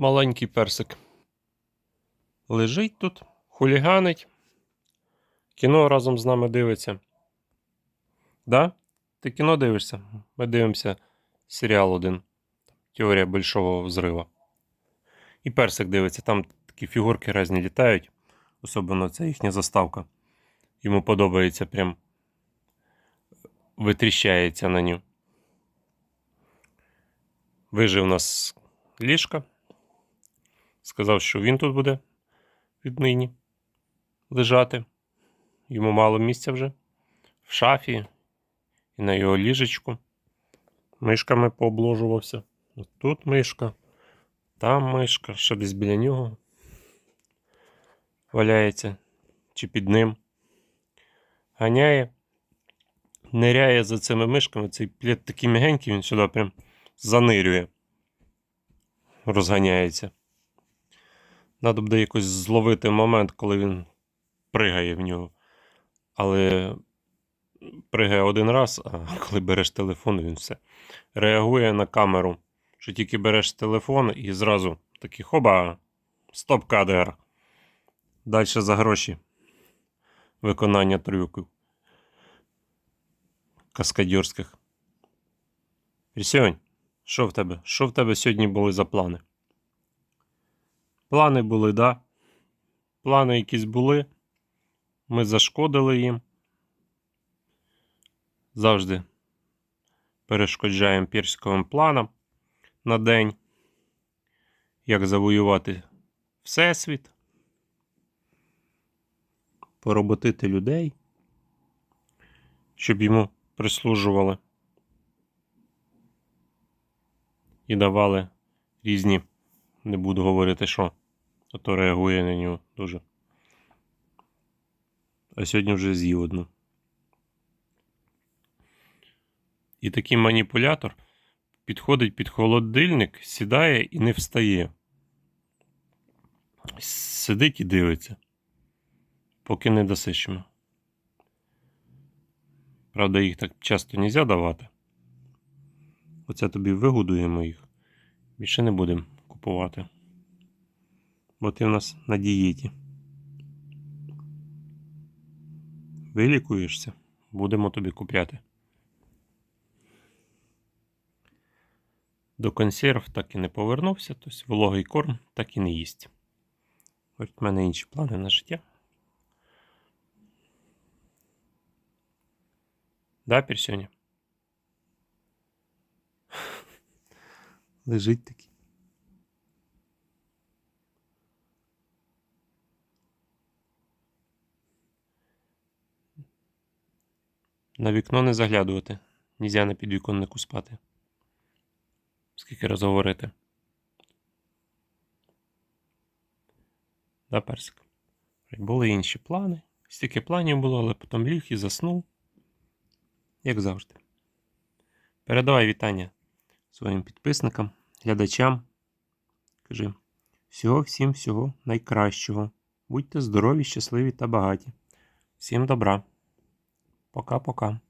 Маленький персик. Лежить тут, хуліганить. Кіно разом з нами дивиться. Да? Ти кіно дивишся? Ми дивимося серіал один. Теорія Большого взрива. І персик дивиться, там такі фігурки різні літають. Особливо це їхня заставка. Йому подобається прям витріщається на ню. Вижив у нас ліжка. Сказав, що він тут буде віднині лежати. Йому мало місця вже в шафі і на його ліжечку. Мишками пообложувався. Тут мишка, там мишка, ще десь біля нього валяється чи під ним. Ганяє, ниряє за цими мишками. Цей плід такий м'ягенький, він сюди прям занирює, розганяється. Надо буде якось зловити момент, коли він пригає в нього. Але пригає один раз, а коли береш телефон, він все реагує на камеру. Що тільки береш телефон і зразу такий хоба, стоп-кадр. Далі за гроші. Виконання трюків. Каскадьорських. Присьонь, що в тебе? Що в тебе сьогодні були за плани? Плани були, да? Плани якісь були. Ми зашкодили їм. Завжди перешкоджаємо персиковим планам на день. Як завоювати Всесвіт. Пороботити людей, щоб йому прислужували і давали різні, не буду говорити, що, а то реагує на нього дуже. А сьогодні вже з'їв одну. І такий маніпулятор підходить під холодильник, сідає і не встає. Сидить і дивиться, поки не досичимо. Правда, їх так часто не можна давати. Оце тобі вигодуємо їх. Більше не будемо купувати. Бо ти в нас на дієті. Вилікуєшся, будемо тобі купляти. До консерв так і не повернувся, тобто вологий корм так і не їсть. Ось в мене інші плани на життя. Да, Персюня? Лежить такий. На вікно не заглядувати. Нельзя на підвіконнику спати. Скільки раз говорити. Да, персик? Були інші плани. Стільки планів було, але потім ліг і заснув. Як завжди. Передавай вітання своїм підписникам, глядачам. Кажи всього всім всього найкращого. Будьте здорові, щасливі та багаті. Всім добра. Пока-пока.